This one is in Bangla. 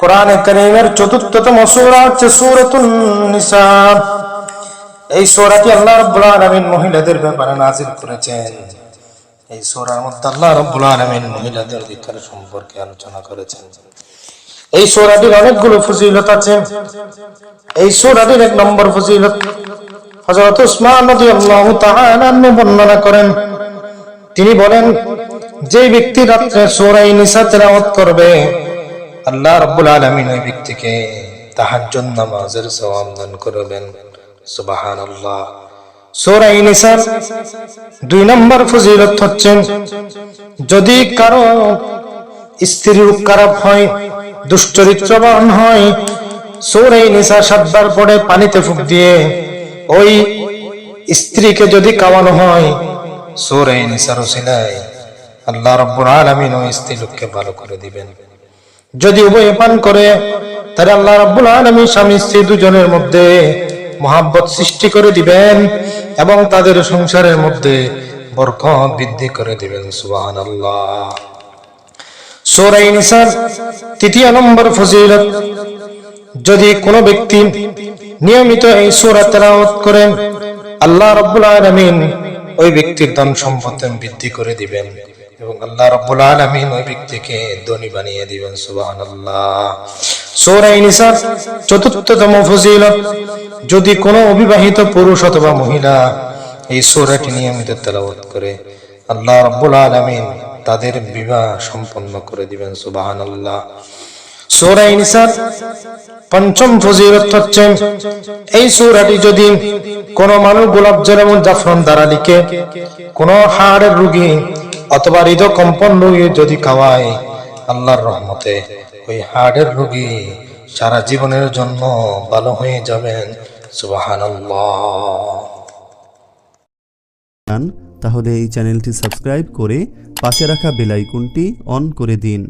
কোরআনে কারীমের চতুর্থতম সূরা হচ্ছে সূরাতুন নিসা এই সূরাটি আল্লাহ রাব্বুল আলামিন মহিলাদের ব্যাপারে নাযিল করেছেন এই সূরার মধ্যে আল্লাহ রাব্বুল আলামিন মহিলাদের অধিকার সম্পর্কে আলোচনা করেছেন এই সূরাটির অনেকগুলো ফজিলত আছে এই সূরাটির এক নম্বর ফজিলত হযরত উসমান রাদিয়াল্লাহু তাআলা বর্ণনা করেন তিনি বলেন যে ব্যক্তি রাত্রে সূরা নিসা তেলাওয়াত করবে আল্লাহ রাব্বুল আলামিন ওই ব্যক্তিকে তাহাজ্জুদ, নামাজের সওয়াব দান করবেন। সুবহানাল্লাহ। সূরা নিসা দুই নম্বর ফজিলত হচ্ছে, যদি কারও স্ত্রীর খারাপ হয় দুশ্চরিত্রবান হয় সৌরাই নিশা সাতবার পরে পানিতে ফুক দিয়ে ওই স্ত্রীকে যদি কামানো হয় সৌরাই নিশার ওসিলায় আল্লাহ রব্বুল আলামিন ওই স্ত্রী লোককে ভালো করে দিবেন। যদি উভয়ে পান করে, তাহলে আল্লাহ রাব্বুল আলামিন স্বামী স্ত্রী দুজনের মধ্যে মহাব্বত সৃষ্টি করে দিবেন এবং তাদের সংসারের মধ্যে বরকত বৃদ্ধি করে দিবেন, সুবহানাল্লাহ। সূরা নিসার তৃতীয় নম্বর ফজিলত, যদি কোনো ব্যক্তি নিয়মিত এই সূরা তেলাওয়াত করেন, আল্লাহ রাব্বুল আলামিন ওই ব্যক্তির ধন সম্পদ বৃদ্ধি করে দিবেন। এবং আল্লাহ রাব্বুল আলামিন ওই ব্যক্তিকে ধনী বানিয়ে দিবেন সূরা নিসার চতুর্থতম ফজিলত, যদি কোনো অবিবাহিত পুরুষ অথবা মহিলা এই সূরাটি নিয়মিত তেলাওয়াত করে, আল্লাহ রাব্বুল আলামিন তাদের বিবাহ সম্পন্ন করে দিবেন, সুবহানাল্লাহ। সূরা নিসার পঞ্চম ফজিলত হচ্ছে, এই সূরাটি যদি কোন মানুষ গোলাপ জল এবং জাফরান দ্বারা লিখে, কোন হাড়ের রোগী অথবা হৃদয় কম্পন রোগী যদি খাওয়ায় আল্লাহর রহমতে ওই হার্টের রোগী সারা জীবনের জন্য ভালো হয়ে যাবেন। সুবাহান তাহলে এই চ্যানেলটি সাবস্ক্রাইব করে পাশে রাখা বেলাইকনটি অন করে দিন।